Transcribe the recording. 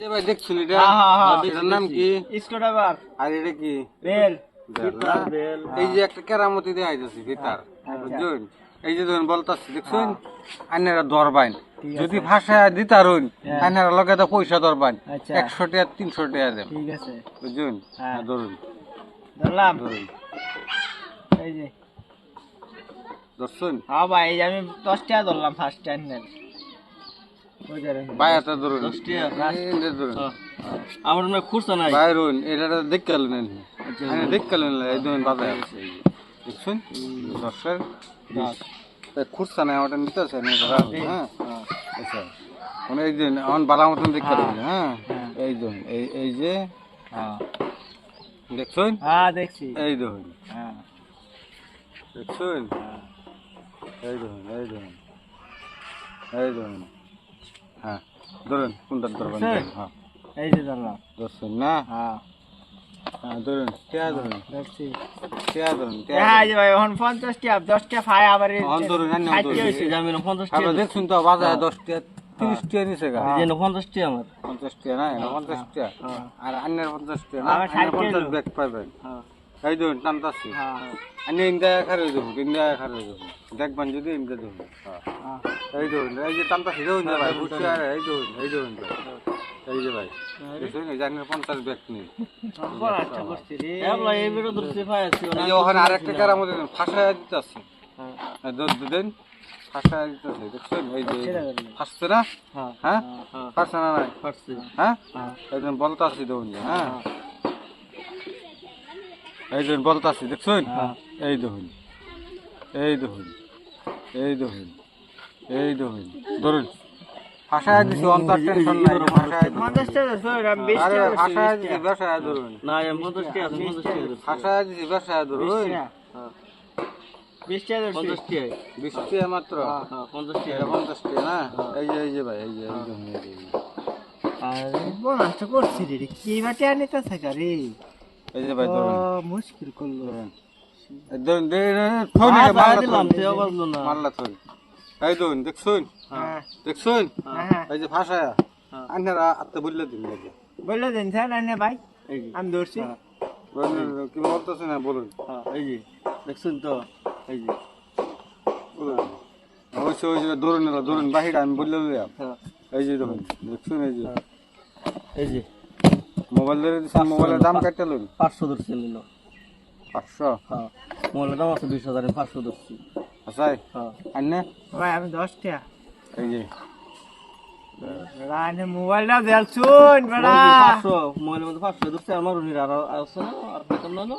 ভাই এটা? হ্যাঁ, হ্যাঁ, হ্যাঁ। এটার নাম কি? স্ক্রুড্রাইভার আর এটা কি? বেল বেল না? বেল এই যে একটা কেরামতি দেয়া যাচ্ছে ভিতর বুঝছেন এই যে ধরুন বলতাছি দেখছুন? আইনারা দরবাইন। যদি ভাষায় দিতারুন হ্যাঁ। আইনারা লগে তো পয়সা দরবাইন। আচ্ছা। একশো টাকা তিনশো টাকা দেন। ঠিক আছে। বুঝছেন ধরুন। ধরলাম। ধরুন। এই যে। ধরছুন? হ্যাঁ ভাই আমি দশ টাকা ধরলাম ফার্স্ট টাইম যে। বাইরে ধরুন যে ধরুন আমার মনে খুঁজছে নাই বাইরুন এটা দেখতে গেলেন আচ্ছা। দেখতে গেলেন আছে এই যে। দেখছুন দশের দশ। খুঁজছে না ওটা নিতেছে না হ্যাঁ হ্যাঁ। আচ্ছা মানে এই যে আমার বালা মতন দেখতে হ্যাঁ। পাবেন হ্যাঁ হ্যাঁ। এই দেখুন এই এই যে হ্যাঁ। দেখছেন হ্যাঁ দেখছি এই দেখুন হ্যাঁ দেখছেন হ্যাঁ। এই দেখুন এই দেখুন এই দেখুন হ্যাঁ ধরুন কোনটা ধরবেন? হ্যাঁ। এই যে ধরলাম। ধরছেন না? হ্যাঁ। হ্যাঁ ধরুন টেয়া ধরুন। দেখছি টেয়া ধরুন হ্যাঁ যে ভাই এখন পঞ্চাশ টাকা দশ ফাই আবার ধরুন, পঞ্চাশ টাকা আপনারা তো বাজারে দশ টাকা তিরিশ টাকা নিছে গা। এই পঞ্চাশ টাকা আমার। পঞ্চাশ টাকা না পঞ্চাশ টাকা হ্যাঁ। আর অন্যের পঞ্চাশ টাকা না পঞ্চাশ ব্যাগ পাইবেন। হ্যাঁ। এই ধরুন টানতাছি। হ্যাঁ। আমি ইন্ডিয়া খারে দেবো ইন্ডিয়া খারে দেবো দেখবেন যদি ইন্ডিয়া দেবো হ্যাঁ এই ধরুন এই যে টানতাছি যে ভাই বুঝছি আরে এই ধরুন এই ধরুন ভাই এই যে ভাই দেখুন এই জানেন পঞ্চাশ ব্যাগ নেই বড় একটা করছি রে। এবলা এই বেরো ধরতে পাইছি এই যে ওখানে আরেকটা কার আমাদের ফাঁসায় দিতে আছে দেন ফাঁসায় দিতে আছে দেখছেন? এই যে ছেড়ে ফাঁসছে না? হ্যাঁ হ্যাঁ? হ্যাঁ ফাঁসছে না নাই? পারছি হ্যাঁ? হ্যাঁ। একজন বলতে হ্যাঁ। এই দেখুন বলতে আসি দেখছেন? হ্যাঁ। এই দেখুন এই দেখুন এই দেখুন এই দেখুন। ধরুন। ফাঁসায় দিছি অন্তর টেনশন নাই। বিশ আরে টাকা দিছি ব্যবসায় ধরুন। না আমি পঞ্চাশ টাকা আছে পঞ্চাশ টাকা ধরছি ফাঁসায় দিছি ব্যবসায় ধরুন। টাকা মাত্র? হ্যাঁ পঞ্চাশ এটা না? এই যে এই যে ভাই এই যে এই করছি রে কি বাটে আনিতে থাকা রে? এই যে ভাই ধরুন। মুশকিল করল। ধরুন। দে দে, দে, থই না, আজ মারলা দিলাম। তেও বাজলো না। মারলা থই। এই ধরুন দেখছুন? হ্যাঁ। দেখছুন? হ্যাঁ এই যে ফাঁসায়। হ্যাঁ। আন্নারা আত্মা বললে দিন লাগে। বলল দিন স্যার আনে ভাই। আমি ধরছি। কি বলতেছে না বলুন। হ্যাঁ। এই যে দেখছেন তো? এই যে। অবশ্যই ওই যে ধরুন ধরুন বাহির আমি বললে হ্যাঁ। এই যে দেখুন দেখছুন এই যে। এই যে। মোবাইল ধরে দিচ্ছেন মোবাইলের দাম কাটতে লুন পাঁচশো ধরছে নিল পাঁচশো? হ্যাঁ মোবাইলের দাম আছে বিশ হাজার পাঁচশো ধরছি। আচ্ছা হ্যাঁ। আন্নে ভাই আমি দশ টাকা এই যে। রানে মোবাইলটা দেখছুন বেড়া। পাঁচশো মোবাইলের মধ্যে পাঁচশো ধরছে আমার উনি আর আছে না আর পেতাম না না।